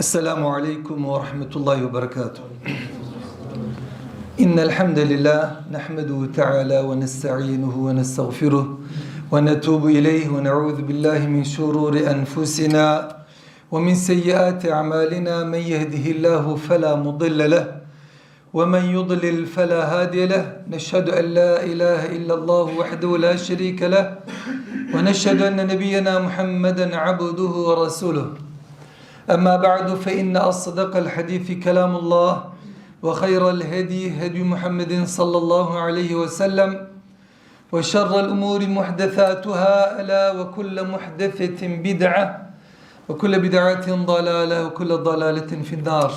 Esselamu Aleyküm ve Rahmetullahi ve Berekatuhu. إن الحمد لله نحمده تعالى ونستعينه ونستغفره ونتوب إليه ونعوذ بالله من شرور أنفسنا ومن سيئات أعمالنا من يهده الله فلا مضل له ومن يضلل فلا هادي له نشهد أن لا إله إلا الله وحده لا شريك له ونشهد أن نبينا محمدا عبده ورسوله أما بعد فإن أصدق الحديث كلام الله وخير الهدي هدي محمد صلى الله عليه وسلم وشر الأمور محدثاتها ألا وكل محدثة بدعة وكل بدعة ضلالة وكل ضلالة في النار.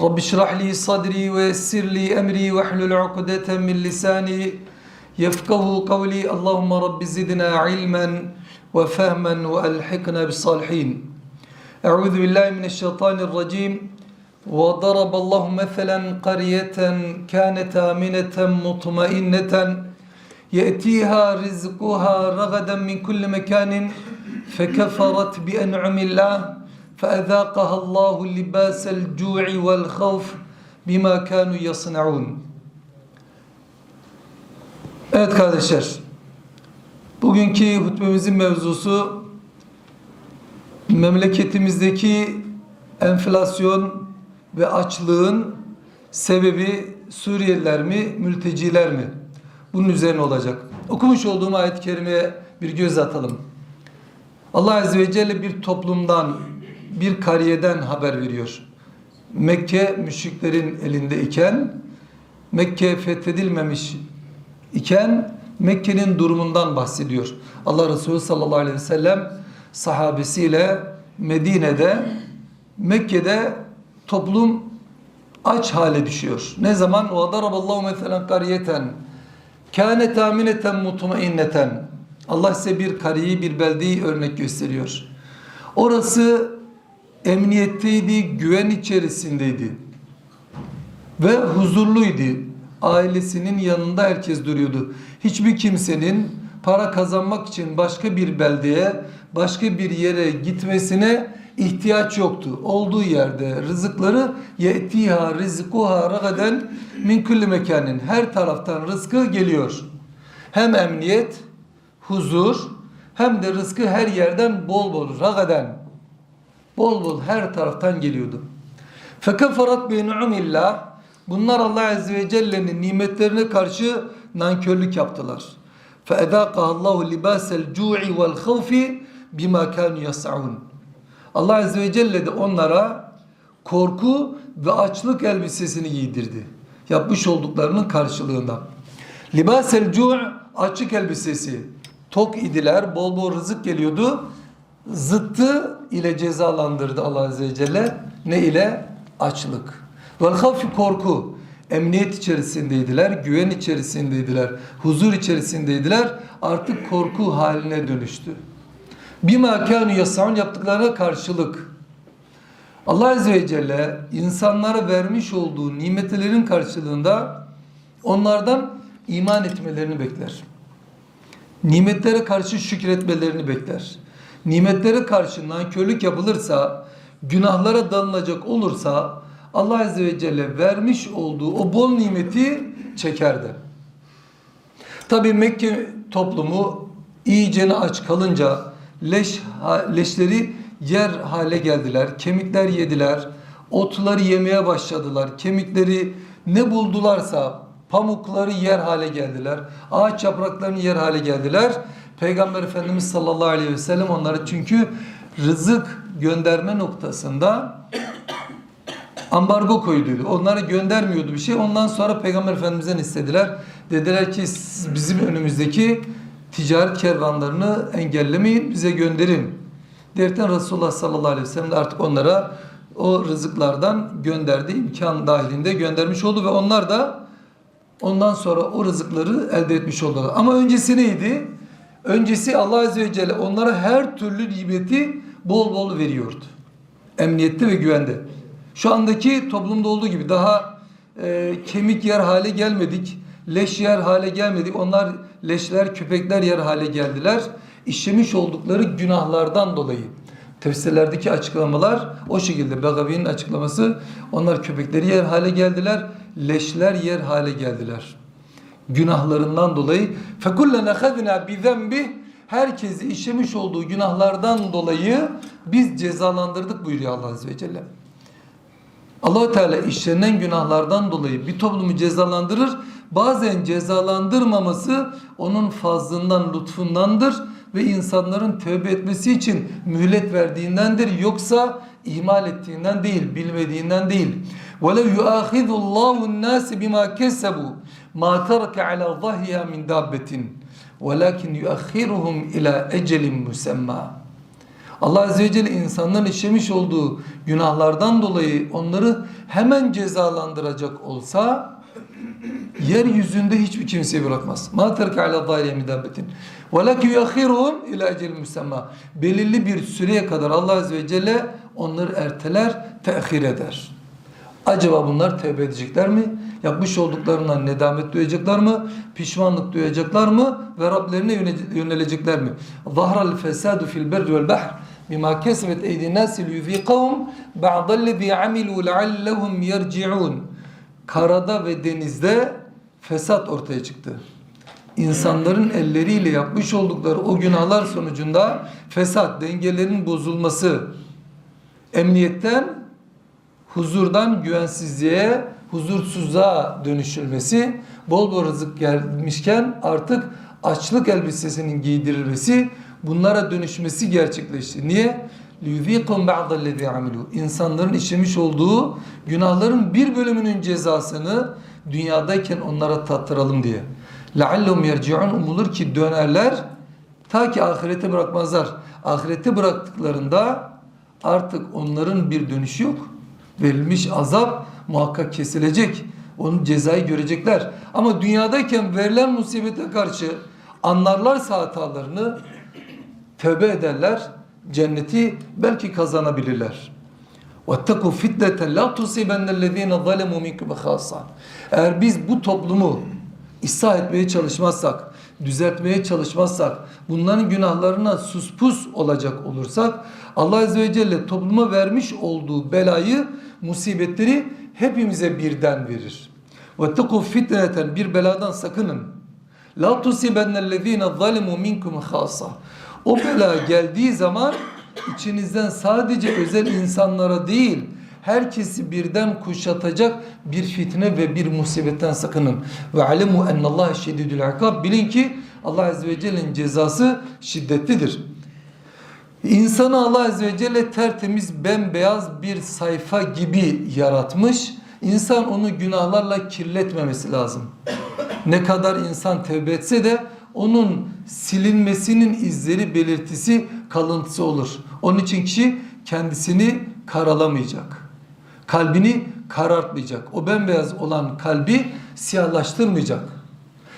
رب اشرح لي صدري ويسر لي أمري واحلل عقدة من لساني يفقه قولي. اللهم رب زدنا علما وفهما وألحقنا بالصالحين. أعوذ بالله من الشيطان الرجيم وضرب الله مثلا قرية كانت آمنة مطمئنة يأتيها رزقها رغدا من كل مكان فكفرت بأنعم الله فأذاقها الله لباس الجوع والخوف بما كانوا يصنعون Evet kardeşler, bugünkü hutbemizin mevzusu memleketimizdeki enflasyon ve açlığın sebebi Suriyeliler mi, mülteciler mi? Bunun üzerine olacak. Okumuş olduğum ayet-i kerimeye bir göz atalım. Allah Azze ve Celle bir toplumdan, bir kariyeden haber veriyor. Mekke müşriklerin elinde iken, Mekke fethedilmemiş iken Mekke'nin durumundan bahsediyor. Allah Resulü sallallahu aleyhi ve sellem sahabesiyle Medine'de, Mekke'de toplum aç hale düşüyor. Ne zaman? وَضَرَبَ اللّٰهُ مَثَلًا قَرْيَةً كَانَتْ آمِنَةً مُطْمَئِنَّةً Allah size bir kariyi, bir beldeyi örnek gösteriyor. Orası emniyetteydi, güven içerisindeydi. Ve huzurluydu. Ailesinin yanında herkes duruyordu. Hiçbir kimsenin para kazanmak için başka bir beldeye, başka bir yere gitmesine ihtiyaç yoktu. Olduğu yerde rızıkları yetiha rizkuha ragaden min kulli mekanin. Her taraftan rızkı geliyor. Hem emniyet, huzur hem de rızkı her yerden bol bol ragaden. Bol bol her taraftan geliyordu. Fekafarat bi ni'millah Bunlar Allah Azze ve Celle'nin nimetlerine karşı nankörlük yaptılar. فَاَذَاقَهَا اللّٰهُ لِبَاسَ الْجُوعِ وَالْخَوْفِ بِمَا كَانُوا يَسْعُونَ Allah Azze ve Celle de onlara korku ve açlık elbisesini giydirdi. Yapmış olduklarının karşılığında. Libasel cu' açlık elbisesi. Tok idiler, bol bol rızık geliyordu. Zıttı ile cezalandırdı Allah Azze ve Celle. Ne ile? Açlık. Vel havfi korku. Emniyet içerisindeydiler, güven içerisindeydiler, huzur içerisindeydiler. Artık korku haline dönüştü. Bima kânu yasaun yaptıklarına karşılık. Allah Azze ve Celle insanlara vermiş olduğu nimetlerin karşılığında onlardan iman etmelerini bekler. Nimetlere karşı şükretmelerini bekler. Nimetlere karşı nankörlük yapılırsa, günahlara dalınacak olursa Allah Azze ve Celle vermiş olduğu o bol nimeti çekerdi. Tabi Mekke toplumu iyicene aç kalınca leş, leşleri yer hale geldiler. Kemikler yediler. Otları yemeye başladılar. Kemikleri ne buldularsa pamukları yer hale geldiler. Ağaç yapraklarını yer hale geldiler. Peygamber Efendimiz sallallahu aleyhi ve sellem onları çünkü rızık gönderme noktasında ambargo koyduydu. Onlara göndermiyordu bir şey. Ondan sonra Peygamber Efendimiz'den istediler. Dediler ki bizim önümüzdeki ticaret kervanlarını engellemeyin, bize gönderin. Derken Resulullah sallallahu aleyhi ve sellem de artık onlara o rızıklardan gönderdi. imkan dahilinde göndermiş oldu ve onlar da ondan sonra o rızıkları elde etmiş oldular. Ama öncesi neydi? Öncesi Allah Azze ve Celle onlara her türlü nimeti bol bol veriyordu. Emniyette ve güvende. Şu andaki toplumda olduğu gibi daha e, kemik yer hale gelmedik. Leş yer hale gelmedik. Onlar leşler, köpekler yer hale geldiler. İşlemiş oldukları günahlardan dolayı. Tefsirlerdeki açıklamalar o şekilde. Begavi'nin açıklaması onlar köpekleri yer hale geldiler, leşler yer hale geldiler. Günahlarından dolayı فَكُلَّنَا خَذْنَا بِذَنْبِهِ Herkesi işlemiş olduğu günahlardan dolayı biz cezalandırdık buyuruyor Allah Azze ve Celle. allah Teala işlenen günahlardan dolayı bir toplumu cezalandırır. Bazen cezalandırmaması onun fazlından, lütfundandır ve insanların tövbe etmesi için mühlet verdiğindendir. Yoksa ihmal ettiğinden değil, bilmediğinden değil. وَلَوْ يُؤَخِذُ اللّٰهُ النَّاسِ بِمَا كَسَبُوا مَا تَرَكَ عَلَى ظَهْيَا مِنْ دَابَّةٍ وَلَكِنْ يُؤَخِّرُهُمْ اِلَى اَجَلٍ مُسَمَّى Allah Azze ve Celle insanların işlemiş olduğu günahlardan dolayı onları hemen cezalandıracak olsa yeryüzünde hiçbir kimseyi bırakmaz. Ma terke ala zahiriye midabbetin. Ve laki yuakhiruhum ila ecel. Belirli bir süreye kadar Allah Azze ve Celle onları erteler, tehir eder. Acaba bunlar tevbe edecekler mi? Yapmış olduklarından nedamet duyacaklar mı? Pişmanlık duyacaklar mı? Ve Rablerine yöne- yönelecekler mi? Zahral fesadu fil berri vel bahr bima kesbet eydin nasi liyuziqahum ba'dallezî amilu leallehum yerci'un. Karada ve denizde fesat ortaya çıktı. İnsanların elleriyle yapmış oldukları o günahlar sonucunda fesat, dengelerin bozulması, emniyetten huzurdan güvensizliğe, huzursuzluğa dönüşülmesi, bol bol rızık gelmişken artık açlık elbisesinin giydirilmesi, bunlara dönüşmesi gerçekleşti. Niye? لِيُذ۪يقُمْ بَعْضَ الَّذ۪ي عَمِلُوا İnsanların işlemiş olduğu günahların bir bölümünün cezasını dünyadayken onlara tattıralım diye. لَعَلَّهُمْ يَرْجِعُونَ Umulur ki dönerler ta ki ahirete bırakmazlar. Ahirete bıraktıklarında artık onların bir dönüşü yok. Verilmiş azap muhakkak kesilecek. Onun cezayı görecekler. Ama dünyadayken verilen musibete karşı anlarlarsa hatalarını tövbe ederler. Cenneti belki kazanabilirler. وَاتَّقُوا فِتْنَةً لَا تُصِيبَنَّ الَّذ۪ينَ ظَلَمُوا مِنْكُمْ خَاصًا Eğer biz bu toplumu ıslah etmeye çalışmazsak, düzeltmeye çalışmazsak, bunların günahlarına suspus olacak olursak, Allah Azze ve Celle topluma vermiş olduğu belayı, musibetleri hepimize birden verir. وَاتَّقُوا فِتْنَةً Bir beladan sakının. لَا تُصِيبَنَّ الَّذ۪ينَ ظَلَمُوا مِنْكُمْ خَاصًا O bela geldiği zaman içinizden sadece özel insanlara değil, herkesi birden kuşatacak bir fitne ve bir musibetten sakının. Ve alemu ennallaha şedidül ikab. Bilin ki Allah Azze ve Celle'nin cezası şiddetlidir. İnsanı Allah Azze ve Celle tertemiz bembeyaz bir sayfa gibi yaratmış. İnsan onu günahlarla kirletmemesi lazım. Ne kadar insan tevbe etse de onun silinmesinin izleri belirtisi kalıntısı olur. Onun için kişi kendisini karalamayacak. Kalbini karartmayacak. O bembeyaz olan kalbi siyahlaştırmayacak.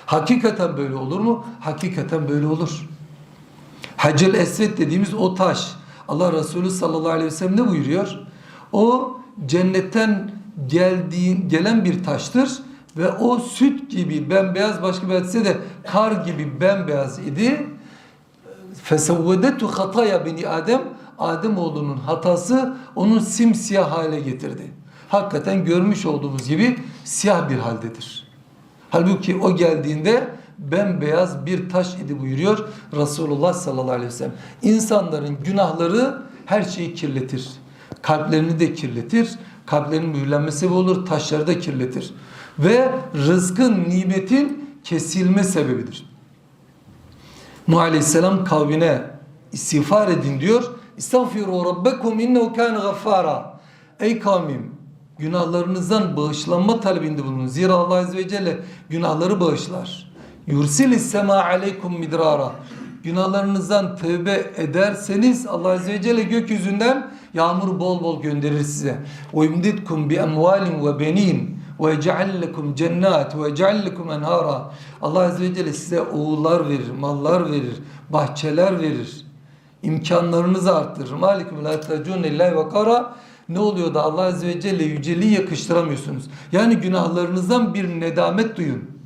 Hakikaten böyle olur mu? Hakikaten böyle olur. Hacel Esved dediğimiz o taş. Allah Resulü sallallahu aleyhi ve sellem ne buyuruyor? O cennetten geldiğin, gelen bir taştır ve o süt gibi bembeyaz başka bir hadise de kar gibi bembeyaz idi. Fesevvedetu hataya beni Adem Adem oğlunun hatası onu simsiyah hale getirdi. Hakikaten görmüş olduğumuz gibi siyah bir haldedir. Halbuki o geldiğinde bembeyaz bir taş idi buyuruyor Resulullah sallallahu aleyhi ve sellem. İnsanların günahları her şeyi kirletir. Kalplerini de kirletir. Kalplerinin mühürlenme sebebi olur. Taşları da kirletir. Ve rızkın, nimetin kesilme sebebidir. Nuh Aleyhisselam kavmine istiğfar edin diyor. İstağfiru rabbekum innehu kâne gaffara. Ey kavmim günahlarınızdan bağışlanma talebinde bulunun. Zira Allah Azze ve Celle günahları bağışlar. Yursilis sema aleykum midrara. Günahlarınızdan tövbe ederseniz Allah Azze ve Celle gökyüzünden yağmur bol bol gönderir size. Ve yumditkum bi emvalin ve benin ve yec'al lekum cennet ve yec'al lekum enhara. Allah Azze ve Celle size oğullar verir, mallar verir, bahçeler verir. İmkanlarınızı arttırır. Malikum la tacun illahi ve kara. Ne oluyor da Allah Azze ve Celle yüceliği yakıştıramıyorsunuz. Yani günahlarınızdan bir nedamet duyun.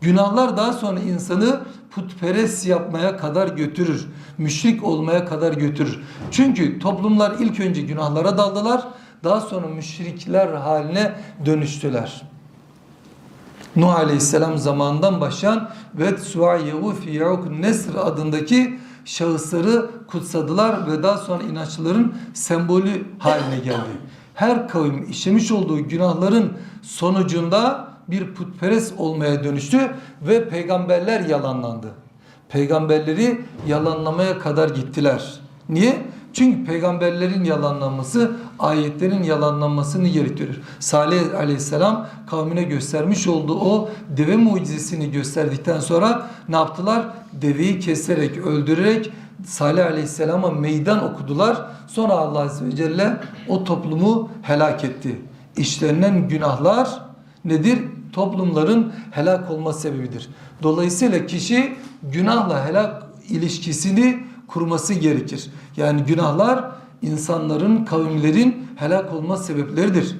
Günahlar daha sonra insanı putperest yapmaya kadar götürür. Müşrik olmaya kadar götürür. Çünkü toplumlar ilk önce günahlara daldılar. Daha sonra müşrikler haline dönüştüler. Nuh Aleyhisselam zamanından başlayan ve Suayyehu fi Ya'uk Nesr adındaki şahısları kutsadılar ve daha sonra inançların sembolü haline geldi. Her kavim işlemiş olduğu günahların sonucunda bir putperest olmaya dönüştü ve peygamberler yalanlandı. Peygamberleri yalanlamaya kadar gittiler. Niye? Çünkü peygamberlerin yalanlanması ayetlerin yalanlanmasını gerektirir. Salih aleyhisselam kavmine göstermiş olduğu o deve mucizesini gösterdikten sonra ne yaptılar? Deveyi keserek, öldürerek Salih aleyhisselama meydan okudular. Sonra Allah azze ve celle o toplumu helak etti. İşlerinden günahlar nedir? Toplumların helak olma sebebidir. Dolayısıyla kişi günahla helak ilişkisini kurması gerekir. Yani günahlar insanların, kavimlerin helak olma sebepleridir.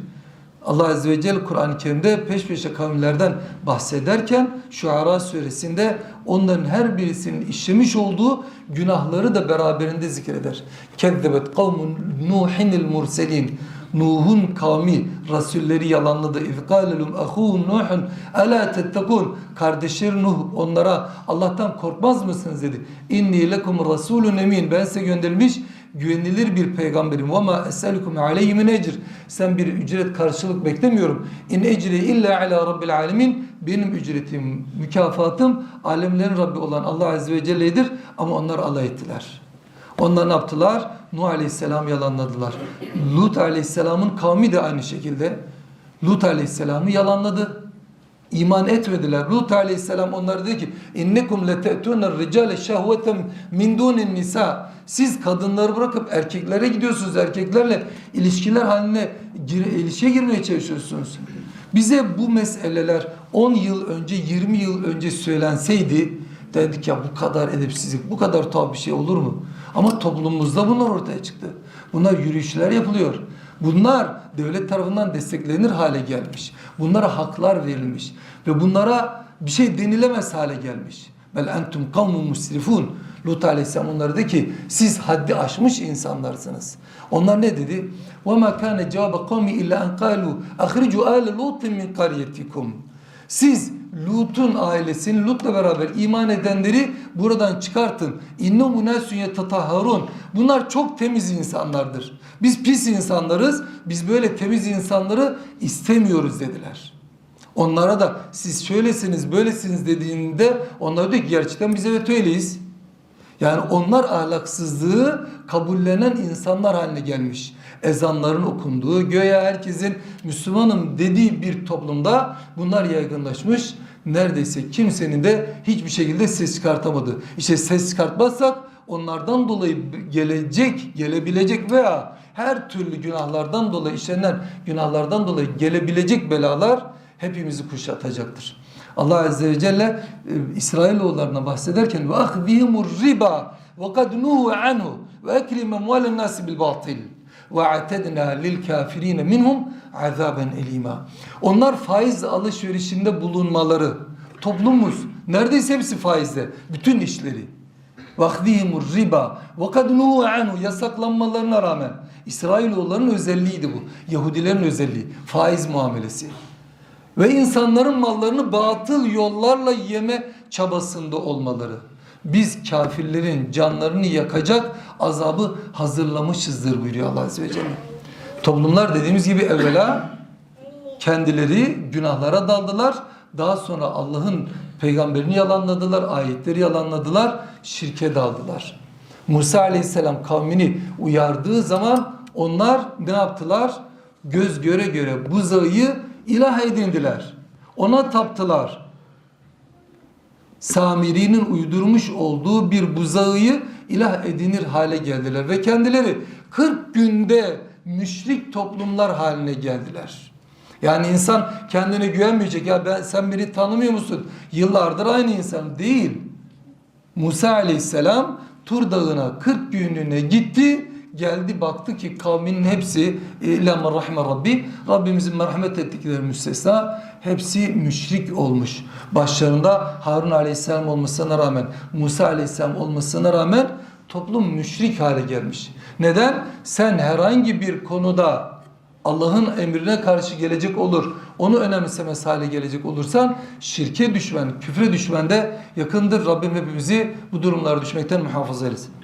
Allah Azze ve Celle Kur'an-ı Kerim'de peş peşe kavimlerden bahsederken Şuara suresinde onların her birisinin işlemiş olduğu günahları da beraberinde zikreder. Kezzebet kavmun Nuhinil murselin. Nuh'un kavmi Rasulleri yalanladı. İz kâlelum ahûhum Nuhun elâ tettekûn. Kardeşleri Nuh onlara Allah'tan korkmaz mısınız dedi. İnni lekum rasulun emin. Ben size gönderilmiş güvenilir bir peygamberim. Ve ma eselukum aleyhi min ecr. Sen bir ücret karşılık beklemiyorum. İn ecri illa ala rabbil alemin. Benim ücretim, mükafatım alemlerin Rabbi olan Allah Azze ve Celle'dir. Ama onlar alay ettiler. Onlar ne yaptılar? Nuh Aleyhisselam yalanladılar. Lut Aleyhisselam'ın kavmi de aynı şekilde Lut Aleyhisselam'ı yalanladı. İman etmediler. Lut Aleyhisselam onlara dedi ki innekum lete'tuner ricale şehveten min dunin nisa. Siz kadınları bırakıp erkeklere gidiyorsunuz. Erkeklerle ilişkiler haline gir, ilişkiye girmeye çalışıyorsunuz. Bize bu meseleler 10 yıl önce 20 yıl önce söylenseydi Dedik ya bu kadar edepsizlik, bu kadar tuhaf bir şey olur mu? Ama toplumumuzda bunlar ortaya çıktı. Bunlar yürüyüşler yapılıyor. Bunlar devlet tarafından desteklenir hale gelmiş. Bunlara haklar verilmiş ve bunlara bir şey denilemez hale gelmiş. Bel entum kavmun musrifun. Lut aleyhisselam onlara dedi ki siz haddi aşmış insanlarsınız. Onlar ne dedi? Ve ma kana cevabe kavmi illa en kalu ahricu ale lutin min. Siz Lut'un ailesini Lut'la beraber iman edenleri buradan çıkartın. İnne munasun yetatahharun. Bunlar çok temiz insanlardır. Biz pis insanlarız. Biz böyle temiz insanları istemiyoruz dediler. Onlara da siz şöylesiniz böylesiniz dediğinde onlar diyor ki gerçekten biz evet öyleyiz. Yani onlar ahlaksızlığı kabullenen insanlar haline gelmiş. Ezanların okunduğu, göğe herkesin Müslümanım dediği bir toplumda bunlar yaygınlaşmış. Neredeyse kimsenin de hiçbir şekilde ses çıkartamadı. İşte ses çıkartmazsak onlardan dolayı gelecek, gelebilecek veya her türlü günahlardan dolayı işlenen günahlardan dolayı gelebilecek belalar hepimizi kuşatacaktır. Allah Azze ve Celle e, İsrailoğullarına bahsederken ve ahdihimur riba ve kad nuhu anhu ve eklim emvalen nasi bil batil ve atedna lil kafirine minhum azaben elima. Onlar faiz alışverişinde bulunmaları toplumumuz neredeyse hepsi faizde bütün işleri vahdihimur riba ve kad anhu yasaklanmalarına rağmen İsrailoğulların özelliğiydi bu. Yahudilerin özelliği faiz muamelesi ve insanların mallarını batıl yollarla yeme çabasında olmaları. Biz kafirlerin canlarını yakacak azabı hazırlamışızdır buyuruyor Allah Azze ve Celle. Toplumlar dediğimiz gibi evvela kendileri günahlara daldılar. Daha sonra Allah'ın peygamberini yalanladılar, ayetleri yalanladılar, şirke daldılar. Musa aleyhisselam kavmini uyardığı zaman onlar ne yaptılar? Göz göre göre buzağıyı ilah edindiler. Ona taptılar. Samiri'nin uydurmuş olduğu bir buzağıyı ilah edinir hale geldiler ve kendileri 40 günde müşrik toplumlar haline geldiler. Yani insan kendine güvenmeyecek. Ya ben sen beni tanımıyor musun? Yıllardır aynı insan değil. Musa aleyhisselam Tur Dağı'na 40 günlüğüne gitti. Geldi baktı ki kavminin hepsi illa men rahime Rabbi Rabbimizin merhamet ettikleri müstesna hepsi müşrik olmuş. Başlarında Harun aleyhisselam olmasına rağmen Musa aleyhisselam olmasına rağmen toplum müşrik hale gelmiş. Neden? Sen herhangi bir konuda Allah'ın emrine karşı gelecek olur, onu önemsemez hale gelecek olursan şirke düşmen, küfre düşmen de yakındır. Rabbim hepimizi bu durumlara düşmekten muhafaza eylesin.